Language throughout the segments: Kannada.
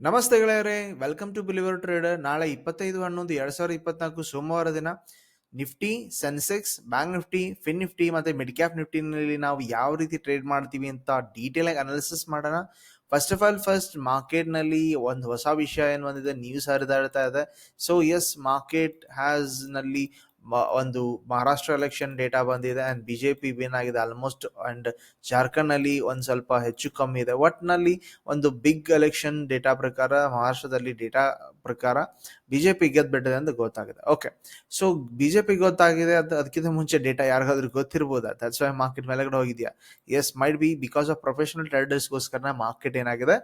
ನಮಸ್ತೆ ಗೆಳೆಯರೇ ವೆಲ್ಕಮ್ ಟು ಬಿಲಿವರ್ ಟ್ರೇಡರ್ ನಾಳೆ ಇಪ್ಪತ್ತೈದು ಹನ್ನೊಂದು, ಎರಡ್ ಸಾವಿರದ ಇಪ್ಪತ್ನಾಲ್ಕು ಸೋಮವಾರ ದಿನ Nifty Sensex bank Nifty fin Nifty ಮತ್ತೆ ಮಿಡ್ ಕ್ಯಾಪ್ ನಿಫ್ಟಿನಲ್ಲಿ ನಾವು ಯಾವ ರೀತಿ ಟ್ರೇಡ್ ಮಾಡ್ತೀವಿ ಅಂತ ಡೀಟೇಲ್ ಆಗಿ ಅನಾಲಿಸಿಸ್ ಮಾಡೋಣ. ಫಸ್ಟ್ ಆಫ್ ಆಲ್ ಫಸ್ಟ್ ಮಾರ್ಕೆಟ್ನಲ್ಲಿ ಒಂದು ಹೊಸ ವಿಷಯ ಏನು ಬಂದಿದೆ? ನ್ಯೂಸ್ ಹರಿದಾಡ್ತಾ ಇದೆ. ಸೊ ಎಸ್ ಮಾರ್ಕೆಟ್ ಹ್ಯಾಸ್ನಲ್ಲಿ ಒಂದು ಮಹಾರಾಷ್ಟ್ರ ಎಲೆಕ್ಷನ್ ಡೇಟಾ ಬಂದಿದೆ ಅಂಡ್ ಪಿ ವಿನ್ ಆಗಿದೆ ಆಲ್ಮೋಸ್ಟ್ ಅಂಡ್ ಜಾರ್ಖಂಡ್ ಒಂದು ಸ್ವಲ್ಪ ಹೆಚ್ಚು ಕಮ್ಮಿ ಇದೆ. ಒಟ್ನಲ್ಲಿ ಒಂದು ಬಿಗ್ ಎಲೆಕ್ಷನ್ ಡೇಟಾ ಪ್ರಕಾರ, ಮಹಾರಾಷ್ಟ್ರದಲ್ಲಿ ಡೇಟಾ ಪ್ರಕಾರ ಬಿ ಜೆ ಬಿಜೆಪಿ ಗೆದ್ಬಿಟ್ಟಿದೆ ಅಂತ ಗೊತ್ತಾಗಿದೆ. Okay so B J P ಗೊತ್ತಾಗಿದೆ, ಅದು, ಅದಕ್ಕಿಂತ ಮುಂಚೆ ಡೇಟಾ ಯಾರಿಗಾದ್ರೂ ಗೊತ್ತಿರ್ಬೋದಾ? ದಟ್ಸ್ ವೈ ಮಾರ್ಕೆಟ್ ಮೇಲೆಗಡೆ ಹೋಗಿದ್ಯಾ? Yes might be because of professional ಟ್ರೇಡರ್ಸ್ಗೋಸ್ಕರ market ಏನಾಗಿದೆ?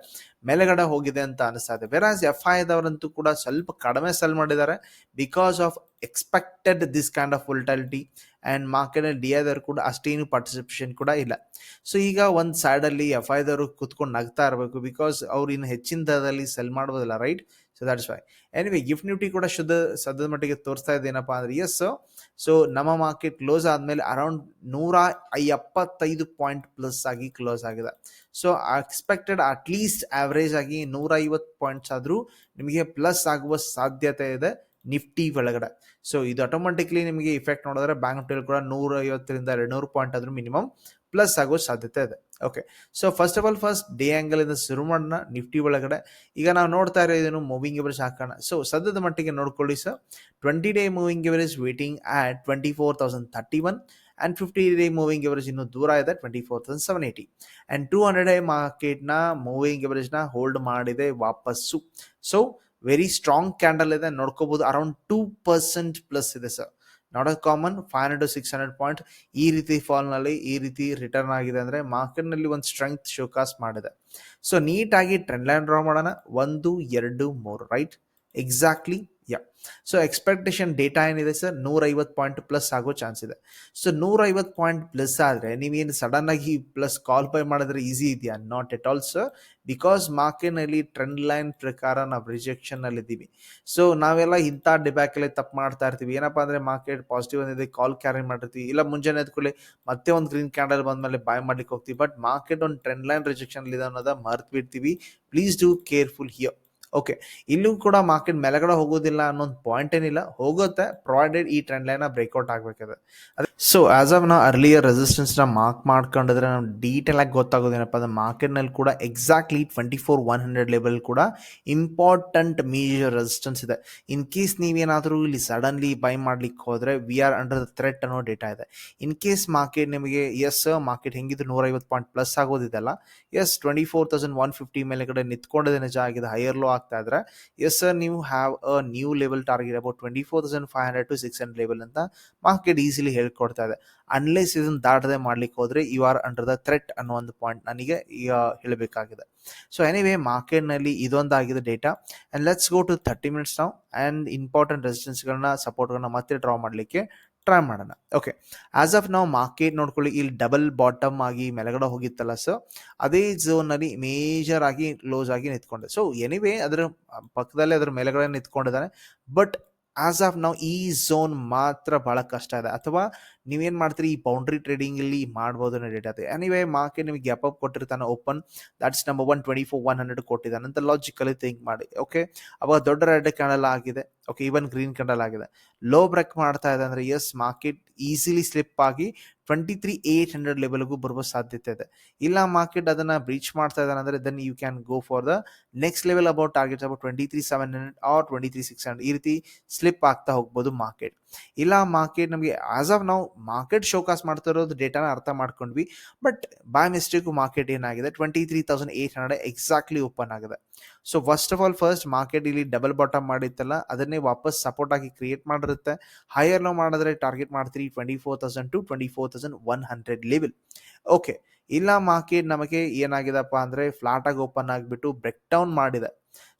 ಮೇಲೆಗಡೆ ಹೋಗಿದೆ ಅಂತ ಅನಿಸ್ತಾ ಇದೆ. ಬೇರೆ ಎಫ್ ಐ ದವರಂತೂ ಕೂಡ ಸ್ವಲ್ಪ ಕಡಿಮೆ ಸೆಲ್ ಮಾಡಿದ್ದಾರೆ. Because of expected this kind of volatility and market D ಐದವ್ರು ಕೂಡ ಅಷ್ಟೇನು ಪಾರ್ಟಿಸಿಪೇಷನ್ ಕೂಡ ಇಲ್ಲ. ಸೊ ಈಗ ಒಂದು ಸೈಡಲ್ಲಿ ಎಫ್ ಐದವರು ಕುತ್ಕೊಂಡು ನಗ್ತಾ ಇರಬೇಕು ಬಿಕಾಸ್ ಅವ್ರು ಇನ್ನು ಹೆಚ್ಚಿನ ದರದಲ್ಲಿ ಸೆಲ್ ಮಾಡ್ಬೋದಲ್ಲ right so that's why anyway GIFT Nifty ಕೂಡ ಶುದ್ಧ, ಸದ್ಯದ ಮಟ್ಟಿಗೆ ತೋರಿಸ್ತಾ ಇದ್ದೇನಪ್ಪ ಅಂದರೆ ಎಸ್ ಸೊ ನಮ್ಮ ಮಾರ್ಕೆಟ್ ಕ್ಲೋಸ್ ಆದಮೇಲೆ ಅರೌಂಡ್ ನೂರ ಎಪ್ಪತ್ತೈದು ಪಾಯಿಂಟ್ ಪ್ಲಸ್ ಆಗಿ ಕ್ಲೋಸ್ ಆಗಿದೆ. So expected at least average ಆಗಿ ನೂರ ಐವತ್ತು ಪಾಯಿಂಟ್ಸ್ ಆದರೂ ನಿಮಗೆ ಪ್ಲಸ್ ಆಗುವ ಸಾಧ್ಯತೆ ಇದೆ. ನಿಫ್ಟಿ ಒಳಗಡೆ. ಸೊ ಇದು ಆಟೋಮೆಟಿಕ್ಲಿ ನಿಮಗೆ ಇಫೆಕ್ಟ್ ನೋಡಿದ್ರೆ ಬ್ಯಾಂಕ್ ನಿಫ್ಟಿಯಲ್ಲಿ ಕೂಡ ನೂರ ಐವತ್ತರಿಂದ ಎರಡು ನೂರು ಪಾಯಿಂಟ್ ಆದ್ರೂ ಮಿನಿಮಮ್ ಪ್ಲಸ್ ಆಗೋ ಸಾಧ್ಯತೆ ಇದೆ. Okay so first of all first day angle ಇಂದ ಶುರು ಮಾಡೋಣ, ನಿಫ್ಟಿ ಒಳಗಡೆ. ಈಗ ನಾವು ನೋಡ್ತಾ ಇರೋದೇನು ಮೂವಿಂಗ್ ಎವರೇಜ್ ಹಾಕೋಣ. ಸೊ ಸದ್ಯದ ಮಟ್ಟಿಗೆ ನೋಡ್ಕೊಳ್ಳಿ sir twenty day moving average waiting at twenty four thousand thirty one and fifty day moving average ಇನ್ನೂ ದೂರ ಇದೆ twenty four thousand seven eighty and two hundred day ಮಾರ್ಕೆಟ್ನ moving ಎವರೇಜ್ನ ಹೋಲ್ಡ್ ಮಾಡಿದೆ ವಾಪಸ್ಸು. ಸೊ ವೆರಿ ಸ್ಟ್ರಾಂಗ್ ಕ್ಯಾಂಡಲ್ ಇದೆ. ನೋಡ್ಕೋಬಹುದು ಅರೌಂಡ್ ಟೂ ಪರ್ಸೆಂಟ್ ಪ್ಲಸ್ ಇದೆ sir not a common five hundred to six hundred point ಈ ರೀತಿ ಫಾಲ್ನಲ್ಲಿ ಈ ರೀತಿ ರಿಟರ್ನ್ ಆಗಿದೆ ಅಂದರೆ ಮಾರ್ಕೆಟ್ನಲ್ಲಿ ಒಂದು ಸ್ಟ್ರೆಂತ್ ಶೋಕಾಸ್ ಮಾಡಿದೆ. ಸೊ ನೀಟಾಗಿ ಟ್ರೆಂಡ್ ಲೈನ್ ಡ್ರಾ ಮಾಡೋಣ. ಒಂದು, ಎರಡು, ಮೂರು right exactly yeah so expectation data ಏನಿದೆ ಸರ್ ನೂರೈವತ್ತು ಪಾಯಿಂಟ್ ಪ್ಲಸ್ ಆಗೋ ಚಾನ್ಸ್ ಇದೆ. ಸೊ ನೂರೈವತ್ತು ಪಾಯಿಂಟ್ ಪ್ಲಸ್ ಆದರೆ ನೀವೇನು ಸಡನ್ ಆಗಿ ಪ್ಲಸ್ ಕಾಲ್ ಬೈ ಮಾಡಿದ್ರೆ ಈಸಿ ಇದೆಯಾ? Not at all sir because ಮಾರ್ಕೆಟ್ನಲ್ಲಿ ಟ್ರೆಂಡ್ ಲೈನ್ ಪ್ರಕಾರ ನಾವು ರಿಜೆಕ್ಷನ್ ಇದ್ದೀವಿ. ಸೊ ನಾವೆಲ್ಲ ಇಂಥ ಡಿಬ್ಯಾಕಲ್ಲಿ ತಪ್ಪು ಮಾಡ್ತಾ ಇರ್ತೀವಿ. ಏನಪ್ಪಾ ಅಂದ್ರೆ ಮಾರ್ಕೆಟ್ ಪಾಸಿಟಿವ್ ಅಂದಿದೆ ಕಾಲ್ ಕ್ಯಾರಿ ಮಾಡಿರ್ತೀವಿ. ಇಲ್ಲ ಮುಂಜಾನೆ ಎದ್ಕೊಳ್ಳಿ ಮತ್ತೆ ಒಂದು ಗ್ರೀನ್ ಕ್ಯಾಂಡಲ್ ಬಂದಮೇಲೆ ಬಾಯ್ ಮಾಡ್ಲಿಕ್ಕೆ ಹೋಗ್ತೀವಿ. ಬಟ್ ಮಾರ್ಕೆಟ್ ಒಂದು ಟ್ರೆಂಡ್ ಲೈನ್ ರಿಜೆಕ್ಷನ್ ಇದೆ ಅನ್ನೋದ ಮರ್ತ್ ಬಿಡ್ತೀವಿ please do careful here okay ಇಲ್ಲೂ ಕೂಡ ಮಾರ್ಕೆಟ್ ಮೇಲೆಗಡೆ ಹೋಗೋದಿಲ್ಲ ಅನ್ನೋ ಒಂದು ಪಾಯಿಂಟ್ ಏನಿಲ್ಲ. ಹೋಗುತ್ತೆ ಪ್ರೊವೈಡೆಡ್ ಈ ಟ್ರೆಂಡ್ ಲೈನ್ ಬ್ರೇಕ್ಔಟ್ ಆಗಬೇಕಾದ್ರೆ ಸೊ ಆಸ್ ಆಫ್ ನಾವು ಅರ್ಲಿಯರ್ ರೆಸಿಸ್ಟೆನ್ಸ್ನ ಮಾರ್ಕ್ ಮಾಡ್ಕೊಂಡಿದ್ರೆ ನಾವು ಡೀಟೇಲ್ ಆಗಿ ಗೊತ್ತಾಗೋದೇನಪ್ಪ ಅಂದ್ರೆ ಮಾರ್ಕೆಟ್ನಲ್ಲಿ ಕೂಡ exactly twenty four one hundred level ಕೂಡ ಇಂಪಾರ್ಟೆಂಟ್ ಮೇಜರ್ ರೆಸಿಸ್ಟೆನ್ಸ್ ಇದೆ. ಇನ್ ಕೇಸ್ ನೀವೇನಾದರೂ ಇಲ್ಲಿ ಸಡನ್ಲಿ ಬೈ ಮಾಡ್ಲಿಕ್ಕೆ ಹೋದ್ರೆ we are under the threat ಅನ್ನೋ ಡೇಟಾ ಇದೆ. ಇನ್ ಕೇಸ್ ಮಾರ್ಕೆಟ್ ನಿಮಗೆ ಎಸ್ ಮಾರ್ಕೆಟ್ ಹೆಂಗಿದ್ರು ನೂರೈವತ್ತು point plus ಆಗೋದಿದೆಲ್ಲ yes twenty four thousand one fifty ಮೇಲೆ ಕಡೆ ನಿಂತ್ಕೊಂಡಿದೆ ನಿಜ ಆಗಿದೆ ಹೈಯರ್ ಲೋ ಆಗ್ತಾ ಇದ್ರೆ ಎಸ್ ಸರ್ ನೀವು have a new level target about twenty four thousand five hundred to six hundred level ಅಂತ ಮಾರ್ಕೆಟ್ ಈಸಿಲಿ ಹೇಳ್ಕೊಡ್ತಾ ಇದೆ. ಅನ್ಲೆಸ್ ಇದನ್ನ ದಾಟದೆ ಮಾಡ್ಲಿಕ್ಕೆ ಹೋದ್ರೆ you are under the threat ಅನ್ನೋ ಒಂದು ಪಾಯಿಂಟ್ ನನಗೆ, ಈಗ ಹೇಳಬೇಕಾಗಿದೆ. ಸೊ ಎನಿವೇ ಮಾರ್ಕೆಟ್ನಲ್ಲಿ ಇದೊಂದಾಗಿದೆ data and let's go to thirty minutes ನಾವು ಆ್ಯಂಡ್ ಇಂಪಾರ್ಟೆಂಟ್ ರೆಸಿಸ್ಟೆನ್ಸ್ಗಳನ್ನ ಸಪೋರ್ಟ್ಗಳನ್ನ ಮತ್ತೆ ಡ್ರಾ ಮಾಡಲಿಕ್ಕೆ ಟ್ರೈ ಮಾಡೋಣ. ಓಕೆ ಆಸ್ ಆಫ್ ನಾವು ಮಾರ್ಕೆಟ್ ನೋಡ್ಕೊಳ್ಳಿ, ಇಲ್ಲಿ ಡಬಲ್ ಬಾಟಮ್ ಆಗಿ ಮೆಲಗಡೆ ಹೋಗಿತ್ತಲ್ಲ ಸೊ ಅದೇ ಝೋನಲ್ಲಿ ಮೇಜರ್ ಆಗಿ ಕ್ಲೋಸ್ ಆಗಿ ನಿಂತ್ಕೊಂಡೆ. ಸೊ ಎನಿವೇ ಅದರ ಪಕ್ಕದಲ್ಲಿ ಅದರ ಮೇಲೆಗಡೆ ನಿಂತ್ಕೊಂಡಿದ್ದಾನೆ. ಬಟ್ ಆಸ್ ಆಫ್ ನಾವು ಈ ಝೋನ್ ಮಾತ್ರ ಬಹಳ ಕಷ್ಟ ಇದೆ. ಅಥವಾ ನೀವೇನ್ ಮಾಡ್ತೀರಿ? ಈ ಬೌಂಡ್ರಿ ಟ್ರೇಡಿಂಗ್ ಇಲ್ಲಿ ಮಾಡ್ಬೋದು ಅನ್ನೋ ಡೇಟಾ ಎನಿವೇ ಮಾರ್ಕೆಟ್ ನಿಮಗೆ ಗ್ಯಾಪ್ ಅಪ್ ಕೊಟ್ಟಿರ್ತಾನೆ open that's number one twenty four one hundred ಕೊಟ್ಟಿದ್ದಾನೆ ಅಂತ ಲಾಜಿಕಲಿ ಥಿಂಕ್ ಮಾಡಿ ಓಕೆ ಅವಾಗ ದೊಡ್ಡ ರೆಡ್ ಕ್ಯಾಂಡಲ್ ಆಗಿದೆ ಓಕೆ ಈವನ್ ಗ್ರೀನ್ ಕ್ಯಾಂಡಲ್ ಆಗಿದೆ. ಲೋ ಬ್ರೇಕ್ ಮಾಡ್ತಾ ಇದೆ ಅಂದ್ರೆ ಎಸ್ ಮಾರ್ಕೆಟ್ ಈಸಿಲಿ ಸ್ಲಿಪ್ ಆಗಿ ಟ್ವೆಂಟಿ ತ್ರೀ ಏಟ್ ಹಂಡ್ರೆಡ್ ಲೆವೆಲ್ಗೂ ಬರುವ ಸಾಧ್ಯತೆ ಇದೆ. ಇಲ್ಲ ಮಾರ್ಕೆಟ್ ಅದನ್ನ ಬ್ರೀಚ್ ಮಾಡ್ತಾ ಇದ್ದಾನೆ ಅಂದ್ರೆ then you can go for the next level about target about twenty three seven hundred or twenty three six hundred ಈ ರೀತಿ ಸ್ಲಿಪ್ ಆಗ್ತಾ ಹೋಗ್ಬೋದು ಮಾರ್ಕೆಟ್ ಇಲ್ಲ ಮಾರ್ಕೆಟ್ ನಮಗೆ ಆಸ್ ಆಫ್ ನಾವು ಮಾರ್ಕೆಟ್ ಶೋಕಾಸ್ ಮಾಡ್ತಾ ಇರೋದು ಡೇಟಾನ ಅರ್ಥ ಮಾಡ್ಕೊಂಡ್ವಿ. ಬಟ್ ಬೈ ಮಿಸ್ಟೇಕ್ ಮಾರ್ಕೆಟ್ ಏನಾಗಿದೆ? Twenty three thousand eight hundred exactly open ಆಗಿದೆ. So first of all first market ಇಲ್ಲಿ ಡಬಲ್ ಬಾಟಮ್ ಮಾಡಿತ್ತಲ್ಲ, ಅದನ್ನೇ ವಾಪಸ್ ಸಪೋರ್ಟ್ ಆಗಿ ಕ್ರಿಯೇಟ್ ಮಾಡಿರುತ್ತೆ. ಹೈಯರ್ ಲೋ ಮಾಡಿದ್ರೆ ಟಾರ್ಗೆಟ್ ಮಾಡ್ತೀರಿ twenty four thousand to twenty four thousand one hundred level okay ಇಲ್ಲ ಮಾರ್ಕೆಟ್ ನಮಗೆ ಏನಾಗಿದೆಪ್ಪ ಅಂದ್ರೆ ಫ್ಲಾಟ್ ಆಗಿ ಓಪನ್ ಆಗಿಬಿಟ್ಟು ಬ್ರೇಕ್ ಡೌನ್ ಮಾಡಿದೆ.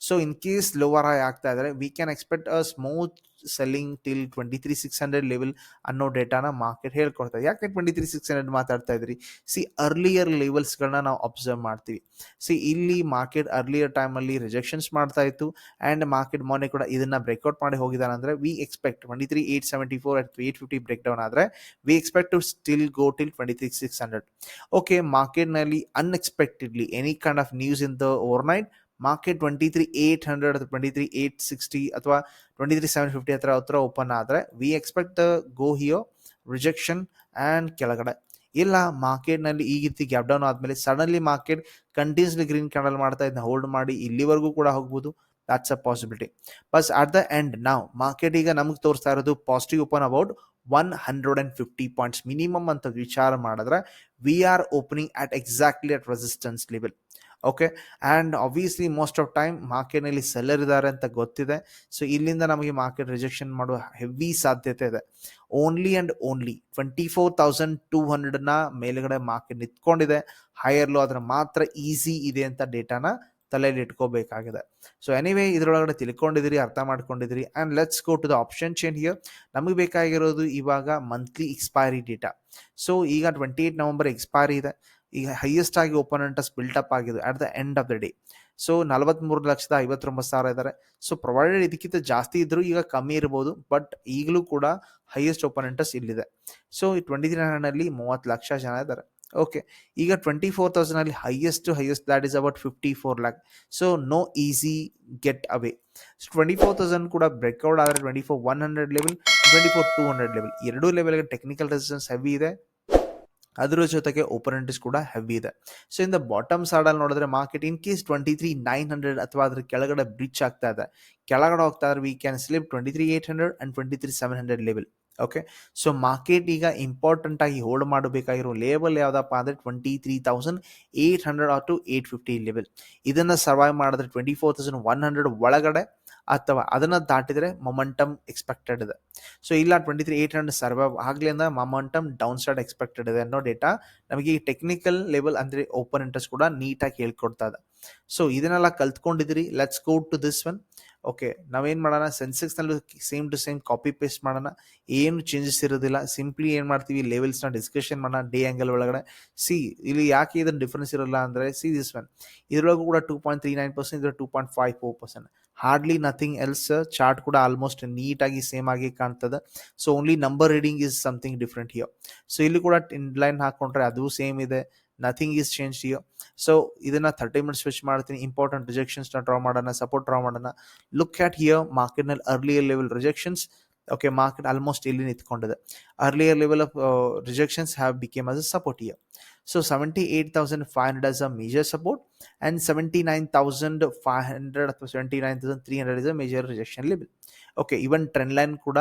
So in case lower high ಆಗ್ತಾ ಇದ್ರೆ we can expect a smooth selling till twenty three six hundred level ಅನ್ನೋ ಡೇಟಾನ ಮಾರ್ಕೆಟ್ ಹೇಳ್ಕೊಡ್ತಾ ಇದೆ. ಯಾಕೆ ಟ್ವೆಂಟಿ ತ್ರೀ ಸಿಕ್ಸ್ ಹಂಡ್ರೆಡ್ ಮಾತಾಡ್ತಾ ಇದ್ರಿ? ಸಿ ಅರ್ಲಿಯರ್ ಲೆವೆಲ್ಸ್ಗಳನ್ನ ನಾವು ಅಬ್ಸರ್ವ್ ಮಾಡ್ತೀವಿ. ಸಿ ಇಲ್ಲಿ ಮಾರ್ಕೆಟ್ ಅರ್ಲಿಯರ್ ಟೈಮಲ್ಲಿ ರಿಜೆಕ್ಷನ್ಸ್ ಮಾಡ್ತಾ ಇತ್ತು ಆ್ಯಂಡ್ ಮಾರ್ಕೆಟ್ ಮೊನ್ನೆ ಕೂಡ ಇದನ್ನ ಬ್ರೇಕ್ಔಟ್ ಮಾಡಿ ಹೋಗಿದ್ದಾನೆ ಅಂದರೆ we expect twenty three eight seventy four at eight fifty break down ಆದರೆ we expect to still go till twenty three six hundred okay ಮಾರ್ಕೆಟ್ನಲ್ಲಿ unexpectedly any kind of news in the overnight market twenty three eight hundred ಅಥವಾ ಟ್ವೆಂಟಿ ತ್ರೀ ಏಟ್ ಸಿಕ್ಸ್ಟಿ ಅಥವಾ ಟ್ವೆಂಟಿ ತ್ರೀ ಸೆವೆನ್ ಫಿಫ್ಟಿ ಹತ್ರ ಹತ್ರ ಓಪನ್ ಆದರೆ we expect go here rejection and ಕೆಳಗಡೆ. ಇಲ್ಲ ಮಾರ್ಕೆಟ್ನಲ್ಲಿ ಈ ರೀತಿ ಗ್ಯಾಪ್ ಡೌನ್ ಆದಮೇಲೆ suddenly market continuously green candle ಮಾಡ್ತಾ ಇದನ್ನ ಹೋಲ್ಡ್ ಮಾಡಿ ಇಲ್ಲಿವರೆಗೂ ಕೂಡ ಹೋಗ್ಬೋದು. That's a possibility but at the end ನಾವು ಮಾರ್ಕೆಟ್ ಈಗ ನಮಗೆ ತೋರಿಸ್ತಾ ಇರೋದು positive open about one hundred and fifty points minimum ಅಂತ ವಿಚಾರ ಮಾಡಿದ್ರೆ we are opening at exactly at resistance level okay and obviously most of time ಮಾರ್ಕೆಟ್ನಲ್ಲಿ ಸೆಲ್ಲರ್ ಇದ್ದಾರೆ ಅಂತ ಗೊತ್ತಿದೆ. ಸೊ ಇಲ್ಲಿಂದ ನಮಗೆ ಮಾರ್ಕೆಟ್ ರಿಜೆಕ್ಷನ್ ಮಾಡುವ ಹೆವಿ ಸಾಧ್ಯತೆ ಇದೆ. Only and only twenty four thousand two ಹಂಡ್ರೆಡ್ನ ಮೇಲುಗಡೆ ಮಾರ್ಕೆಟ್ ನಿಂತ್ಕೊಂಡಿದೆ. ಹೈಯರ್ ಲೋ ಅದರ ಮಾತ್ರ ಈಸಿ ಇದೆ ಅಂತ ಡೇಟಾನ ತಲೆಯಲ್ಲಿ ಇಟ್ಕೋಬೇಕಾಗಿದೆ. ಸೊ ಎನಿವೇ ಇದರೊಳಗಡೆ ತಿಳ್ಕೊಂಡಿದ್ದೀರಿ, ಅರ್ಥ ಮಾಡ್ಕೊಂಡಿದ್ದೀರಿ. And let's go to the option chain here ನಮಗೆ ಬೇಕಾಗಿರೋದು ಇವಾಗ ಮಂತ್ಲಿ ಎಕ್ಸ್ಪೈರಿ ಡೇಟಾ ಸೊ ಈಗ ಟ್ವೆಂಟಿ ಏಯ್ಟ್ ನವಂಬರ್ ಎಕ್ಸ್ಪೈರಿ ಇದೆ. ಈಗ ಹೈಯೆಸ್ಟ್ ಆಗಿ ಓಪನ್ ಇಂಟ್ರೆಸ್ಟ್ ಬಿಲ್ಟಪ್ ಆಗಿದೆ at the end of the day so ನಲವತ್ತ್ಮೂರು ಲಕ್ಷದ ಐವತ್ತೊಂಬತ್ತು ಸಾವಿರ ಇದ್ದಾರೆ ಸೊ ಪ್ರೊವೈಡೆಡ್ ಇದಕ್ಕಿಂತ ಜಾಸ್ತಿ ಇದ್ದರೂ ಈಗ ಕಮ್ಮಿ ಇರ್ಬೋದು ಬಟ್ ಈಗಲೂ ಕೂಡ ಹೈಯೆಸ್ಟ್ ಓಪನ್ ಇಂಟ್ರೆಸ್ಟ್ ಇಲ್ಲಿದೆ. ಸೊ ಈ ಟ್ವೆಂಟಿ ತ್ರೀ ಹಂಡ್ರೆಡ್ನಲ್ಲಿ ಮೂವತ್ತು ಲಕ್ಷ ಜನ ಇದ್ದಾರೆ ಓಕೆ ಈಗ twenty four ತೌಸಂಡಲ್ಲಿ highest highest that is about fifty four lakh so no easy get away twenty four thousand ಕೂಡ ಬ್ರೇಕ್ಔಟ್ ಆದರೆ twenty four one hundred level twenty four two hundred level ಎರಡೂ ಲೆವೆಲ್ಗೆ ಟೆಕ್ನಿಕಲ್ ರೆಸಿಸ್ಟೆನ್ಸ್ ಹೆವಿ ಇದೆ. ಅದರ ಜೊತೆಗೆ ಓಪನೆಂಟಿಸ್ ಕೂಡ ಹೆವಿ ಇದೆ. ಸೊ ಇನ್ ದ ಬಾಟಮ್ ಸೈಡಲ್ಲಿ ನೋಡಿದ್ರೆ market in case twenty three nine hundred ಅಥವಾ ಅದ್ರ ಕೆಳಗಡೆ ಬ್ರಿಚ್ ಆಗ್ತಾ ಇದೆ. ಕೆಳಗಡೆ ಹೋಗ್ತಾ ಇದ್ರೆ we can slip twenty three eight hundred and twenty three seven hundred level okay so market ಈಗ ಇಂಪಾರ್ಟೆಂಟ್ ಆಗಿ ಹೋಲ್ಡ್ ಮಾಡಬೇಕಾಗಿರೋ ಲೇಬಲ್ ಯಾವುದಪ್ಪ ಅಂದರೆ twenty three thousand eight hundred or two eight fifty level ಇದನ್ನು ಸರ್ವೈವ್ ಮಾಡಿದ್ರೆ twenty four thousand one hundred ಒಳಗಡೆ ಅಥವಾ ಅದನ್ನು ದಾಟಿದರೆ ಮೊಮೆಂಟಮ್ ಎಕ್ಸ್ಪೆಕ್ಟೆಡ್ ಇದೆ. ಸೊ ಇಲ್ಲ twenty three eight hundred survive ಆಗ್ಲಿಂದ ಮೊಮೆಂಟಮ್ ಡೌನ್ ಸೈಡ್ ಎಕ್ಸ್ಪೆಕ್ಟೆಡ್ ಇದೆ ಅನ್ನೋ ಡೇಟಾ ನಮಗೆ ಈ ಟೆಕ್ನಿಕಲ್ ಲೆವೆಲ್ ಅಂದರೆ ಓಪನ್ ಇಂಟ್ರೆಸ್ಟ್ ಕೂಡ ನೀಟಾಗಿ ಹೇಳ್ಕೊಡ್ತಾ ಇದೆ. ಸೊ ಇದನ್ನೆಲ್ಲ ಕಲ್ತ್ಕೊಂಡಿದ್ರಿ let's go to this one okay ನಾವೇನು ಮಾಡೋಣ? ಸೆನ್ಸೆಕ್ಸ್ನಲ್ಲೂ same to same copy paste ಮಾಡೋಣ. ಏನು ಚೇಂಜಸ್ ಇರೋದಿಲ್ಲ. ಸಿಂಪ್ಲಿ ಏನು ಮಾಡ್ತೀವಿ? ಲೆವೆಲ್ಸ್ನ ಡಿಸ್ಕಷನ್ ಮಾಡೋಣ. ಡೇ ಆ್ಯಂಗಲ್ ಒಳಗಡೆ. ಸಿ ಇಲ್ಲಿ ಯಾಕೆ ಇದನ್ನು ಡಿಫ್ರೆನ್ಸ್ ಇರೋಲ್ಲ ಅಂದರೆ ಸಿ ದಿಸ್ ಒನ್ ಇದರೊಳಗೂ ಕೂಡ two point three nine percent ಇದ್ರೆ two point five four percent hardly nothing else chart ಕೂಡ ಆಲ್ಮೋಸ್ಟ್ ನೀಟಾಗಿ ಸೇಮ್ ಆಗಿ ಕಾಣ್ತದೆ. So only number reading is something different here so ಇಲ್ಲಿ ಕೂಡ ಇನ್ಲೈನ್ ಹಾಕೊಂಡ್ರೆ ಅದು ಸೇಮ್ ಇದೆ. Nothing is change here so ಇದನ್ನ ಥರ್ಟಿ ಮಿನಿಟ್ಸ್ ಸ್ವಿಚ್ ಮಾಡ್ತೀನಿ. ಇಂಪಾರ್ಟೆಂಟ್ ರಿಜೆಕ್ಷನ್ಸ್ನ ಡ್ರಾ ಮಾಡೋಣ ಸಪೋರ್ಟ್ ಡ್ರಾ ಮಾಡೋಣ. ಲುಕ್ ಆಟ್ ಹಿಯರ್ ಮಾರ್ಕೆಟ್ನಲ್ಲಿ earlier level rejections okay market almost ಇಲ್ಲಿ ನಿಂತ್ಕೊಂಡಿದೆ. Earlier level of rejections have become as a support here eight hundred major support and seventy nine thousand five hundred ಅಥವಾ seventy nine thousand three hundred is a major rejection level okay even trend line ಕೂಡ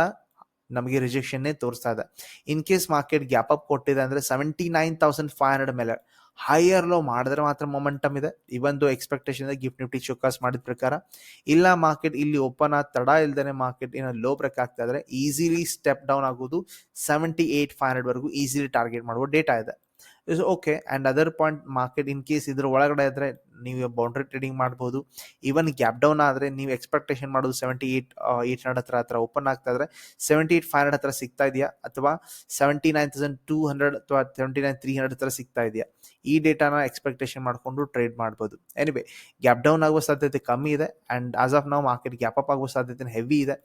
ನಮಗೆ ರಿಜೆಕ್ಷನ್ನೇ ತೋರಿಸ್ತಾ ಇದೆ. In case market gap up ಕೊಟ್ಟಿದೆ ಅಂದರೆ seventy nine thousand five hundred ಮೇಲೆ ಹೈಯರ್ ಲೋ ಮಾಡಿದ್ರೆ ಮಾತ್ರ ಮೊಮೆಂಟಮ್ ಇದೆ. ಇವೊಂದು ಎಕ್ಸ್ಪೆಕ್ಟೇಷನ್ ಗಿಫ್ಟ್ ನಿಫ್ಟಿ ಚೌಕಾಸ್ ಮಾಡಿದ ಪ್ರಕಾರ. ಇಲ್ಲ ಮಾರ್ಕೆಟ್ ಇಲ್ಲಿ ಓಪನ್ ಆದ ತಡ ಇಲ್ದೇ ಮಾರ್ಕೆಟ್ ಏನೋ ಲೋ ಬ್ರೇಕ್ ಆಗ್ತಾ ಇದ್ರೆ ಈಸಿಲಿ ಸ್ಟೆಪ್ ಡೌನ್ ಆಗೋದು ಸೆವೆಂಟಿ ಏಯ್ಟ್ ಫೈವ್ ಹಂಡ್ರೆಡ್ವರೆಗೂ ಈಸಿಲಿ ಟಾರ್ಗೆಟ್ ಮಾಡುವ ಡೇಟಾ ಇದೆ. Is okay and other point market in case ಇದ್ರ ಒಳಗಡೆ ಆದರೆ ನೀವು ಬೌಂಡ್ರಿ ಟ್ರೇಡಿಂಗ್ ಮಾಡ್ಬೋದು. ಈವನ್ ಗ್ಯಾಪ್ ಡೌನ್ ಆದರೆ ನೀವು ಎಕ್ಸ್ಪೆಕ್ಟೇಷನ್ ಮಾಡೋದು ಸೆವೆಂಟಿ ಏಯ್ಟ್ ಏಯ್ಟ್ ಹಂಡ್ರೆಡ್ ಹತ್ರ ಹತ್ರ ಓಪನ್ ಆಗ್ತಾ ಇದ್ರೆ ಸೆವೆಂಟಿ ಏಟ್ ಫೈವ್ ಹಂಡ್ರೆಡ್ ಹತ್ರ ಸಿಗ್ತಾ ಇದೆಯಾ? ಅಥವಾ seventy nine thousand two hundred ಅಥವಾ ಸೆವೆಂಟಿ ನೈನ್ ತ್ರೀ ಹಂಡ್ರೆಡ್ ಹತ್ರ ಸಿಗ್ತಾ ಇದೆಯಾ? ಈ ಡೇಟಾನ ಎಕ್ಸ್ಪೆಕ್ಟೇಷನ್ ಮಾಡಿಕೊಂಡು ಟ್ರೇಡ್ ಮಾಡ್ಬೋದು. ಎನಿವೆ ಗ್ಯಾಪ್ ಡೌನ್ ಆಗುವ ಸಾಧ್ಯತೆ ಕಮ್ಮಿ ಇದೆ ಆ್ಯಂಡ್ ಆಸ್ ಆಫ್ ನಾವು ಮಾರ್ಕೆಟ್ ಗ್ಯಾಪ್ ಅಪ್ ಆಗುವ ಸಾಧ್ಯತೆ ಹೆವಿ ಇದೆ.